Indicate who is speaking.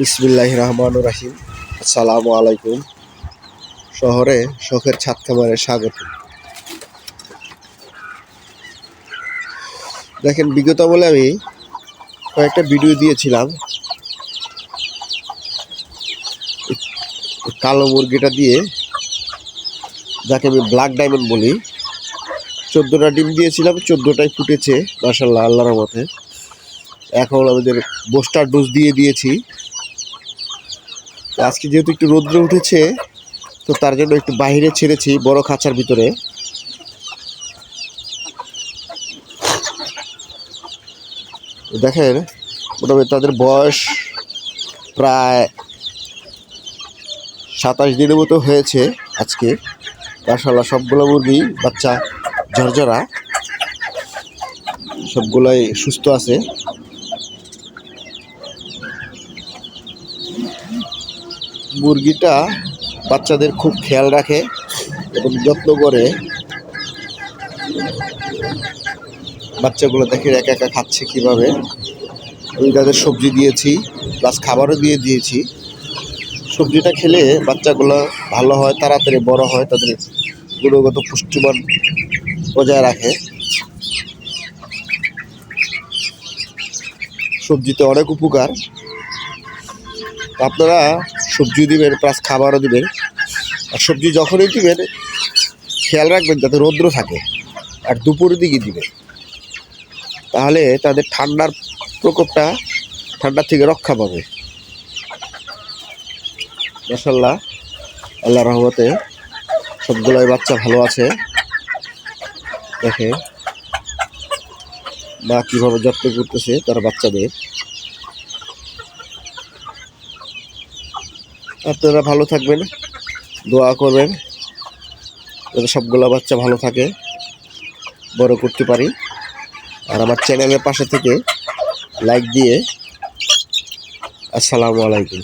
Speaker 1: বিসমিল্লাহ রহমান রাহিম। আসসালামু আলাইকুম। শহরে শখের ছাদ খামারে স্বাগত। দেখেন, বিগত বলে আমি কয়েকটা ভিডিও দিয়েছিলাম। কালো মুরগিটা দিয়ে যাকে আমি ব্ল্যাক ডায়মন্ড বলি, চোদ্দোটা ডিম দিয়েছিলাম, চোদ্দোটাই ফুটেছে মার্শাল্লাহ আল্লাহর মতে এখন আমাদের বোস্টার ডোজ দিয়ে দিয়েছি। আজকে যেহেতু একটু রৌদ্র উঠেছে, তো তার জন্য একটু বাইরে ছেড়েছি, বড় খাঁচার ভিতরে। দেখেন, মোটামুটি তাদের বয়স প্রায় সাতাশ দিনের মতো হয়েছে আজকে। মাশাল্লাহ সবগুলো মুরগি, বাচ্চা, ঝরঝরা, সবগুলাই সুস্থ আছে। মুরগিটা বাচ্চাদের খুব খেয়াল রাখে এবং যত্ন করে বাচ্চাগুলো দেখে একা একা খাচ্ছে কীভাবে। আমি তাদের সবজি দিয়েছি প্লাস খাবারও দিয়ে দিয়েছি। সবজিটা খেলে বাচ্চাগুলো ভালো হয়, তাড়াতাড়ি বড় হয়, তাদের গুণগত পুষ্টিমান বজায় রাখে। সবজিতে অনেক উপকার। আপনারা সবজি দিবেন, প্লাস খাবারও দিবেন। আর সবজি যখনই দিবেন, খেয়াল রাখবেন যাতে রৌদ্র থাকে, আর দুপুরের দিকে দিবেন। তাহলে তাদের ঠান্ডার প্রকোপটা ঠান্ডা থেকে রক্ষা পাবে। মাসাল্লাহ আল্লাহ রহমতে সবগুলোই বাচ্চা ভালো আছে। দেখে মা কীভাবে যত্ন করতেছে তার বাচ্চাদের। আপনারা ভালো থাকবেন, দোয়া করবেন, যাতে সবগুলো বাচ্চা ভালো থাকে। বড় করতে পারি। আর আমার চ্যানেলের পাশে থেকে লাইক দিয়ে আসসালামু আলাইকুম।